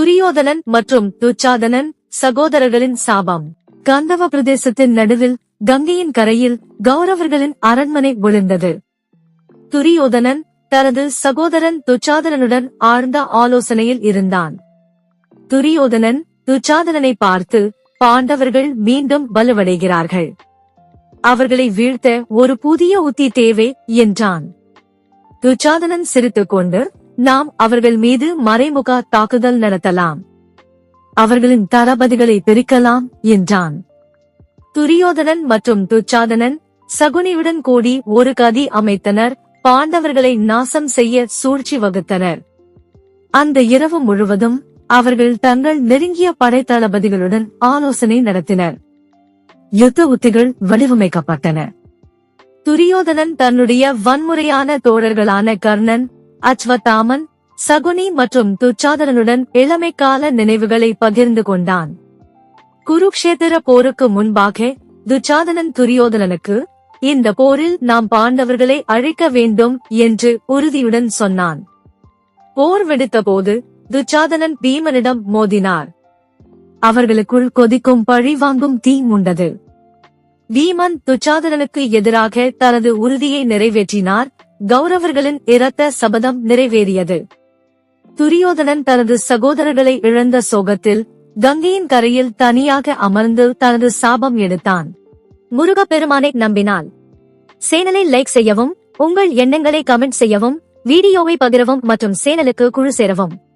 துரியோதனன் மற்றும் துச்சாதனன் சகோதரர்களின் சாபம். கந்தவ பிரதேசத்தின் நடுவில் கங்கையின் கரையில் கௌரவர்களின் அரண்மனை விழுந்தது துரியோதனன் தனது சகோதரன் துச்சாதனனுடன் ஆழ்ந்த ஆலோசனையில் இருந்தான். துரியோதனன் துச்சாதனனை பார்த்து பாண்டவர்கள் மீண்டும் வலுவடைகிறார்கள். அவர்களை வீழ்த்த ஒரு புதிய உத்தி தேவை என்றான். துச்சாதனன் சிரித்துக் கொண்டு நாம் அவர்கள் மீது மறைமுக தாக்குதல் நடத்தலாம். அவர்களின் தளபதிகளை பிரிக்கலாம் என்றான். துரியோதனன் மற்றும் துச்சாதனன் சகுனியுடன் கூடி ஒரு கதி அமைத்தனர் பாண்டவர்களை நாசம் செய்ய சூழ்ச்சி வகுத்தனர். அந்த இரவு முழுவதும் அவர்கள் தங்கள் நெருங்கிய படைத்தளபதிகளுடன் ஆலோசனை நடத்தினர். யுத்த உத்திகள் வடிவமைக்கப்பட்டன. துரியோதனன் தன்னுடைய வன்முறையான தோழர்களான கர்ணன் அச்வத்தாமன் சகுனி மற்றும் துச்சாதனனுடன் இளமைக்கால நினைவுகளை பகிர்ந்து கொண்டான். குருக்ஷேத்திர போருக்கு முன்பாக துச்சாதனன் துரியோதனனுக்கு இந்த போரில் நாம் பாண்டவர்களை அழிக்க வேண்டும் என்று உறுதியுடன் சொன்னான். போர் வெடித்தபோது துச்சாதனன் பீமனிடம் மோதினார். அவர்களுக்குள் கொதிக்கும் பழி வாங்கும் தீ உண்டது. பீமன் துச்சாதனனுக்கு எதிராக தனது உறுதியை நிறைவேற்றினார். கௌரவர்களின் இரத்த சபதம் நிறைவேறியது. துரியோதனன் தனது சகோதரர்களை இழந்த சோகத்தில் கங்கையின் கரையில் தனியாக அமர்ந்து தனது சாபம் எடுத்தான். முருகப்பெருமானை நம்பினால். சேனலை லைக் செய்யவும் உங்கள் எண்ணங்களை கமெண்ட் செய்யவும் வீடியோவை பகிரவும் மற்றும் சேனலுக்கு குழு சேரவும்.